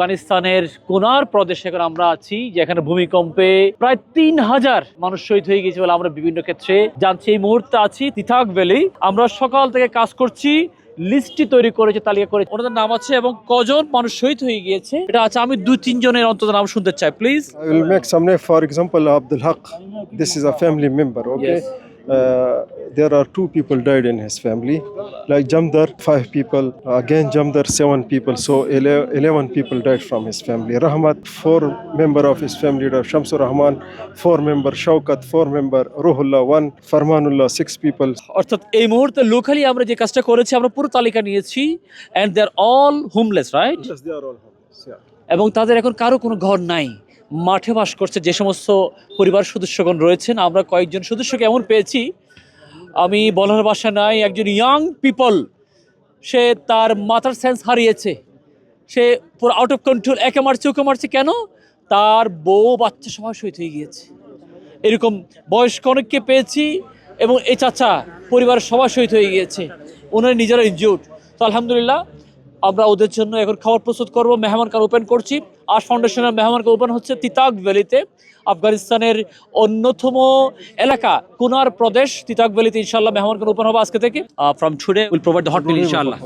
আফগানিস্তানের কোনার প্রদেশে এখন আমরা আছি যেখানে ভূমিকম্পে প্রায় তিন হাজার মানুষ শহীদ হয়ে গেছে বলে আমরা বিভিন্ন ক্ষেত্রে জানছি এই মুহূর্তে আছি তিথাক ভ্যালি আমরা সকাল থেকে কাজ করছি লিস্টটি তৈরি করেছে তালিকা করে ওনাদের নাম আছে এবং কজন মানুষ শহীদ হয়ে গিয়েছে এটা আছে আমি দুই তিনজনের অন্তত নাম শুনতে চাই please I will make some name. For example, Abdul Haq. This is a family member. Uh, there are two people died in his family. Like Jamdar, five people. Again, Jamdar, seven people. So ele- eleven people died from his family. Rahmat, four member of his family. Shamsur Rahman, four member. Shaukat, four member. Ruhullah, one. Farmanullah, six people. অর্থাৎ এই মুহূর্তে locally আমরা যে কাজটা করেছি আমরা পুরো তালিকা নিয়েছি and they are all homeless right Yes, they are all homeless. Yeah. এবং তাদের এখন কারও কোনো ঘর নাই মাঠে বাস করছে যে সমস্ত পরিবার সদস্যগণ রয়েছেন, আমরা কয়েকজন সদস্যকে এমন পেয়েছি। আমি বলার বাসা নাই, একজন ইয়াং পিপল সে তার মাথার সেন্স হারিয়েছে। সে পুরো আউট অফ কন্ট্রোল একে মারছে, ওকে মারছে কেন? তার বউ বাচ্চা সবাই শহীদ হয়ে গিয়েছে। এরকম বয়স্ক অনেককে পেয়েছি এবং এই চাচা পরিবারের সবাই শহীদ হয়ে গিয়েছে। ওনারা নিজেরা ইনজিউড তো আলহামদুলিল্লাহ আমরা ওদের জন্য এখন খাবার প্রস্তুত করব। মেহমান কার্ড ওপেন করছি। আর ফাউন্ডেশনের মেহমান কার্ড ওপেন হচ্ছে তিতাক ভ্যালিতে আফগানিস্তানের অন্যতম এলাকা কুনার প্রদেশ তিতাক ভ্যালিতে ইনশাল্লাহ মেহমান কার্ড ওপেন হবে আজকে থেকে। From today will provide hot meal ইনশাল্লাহ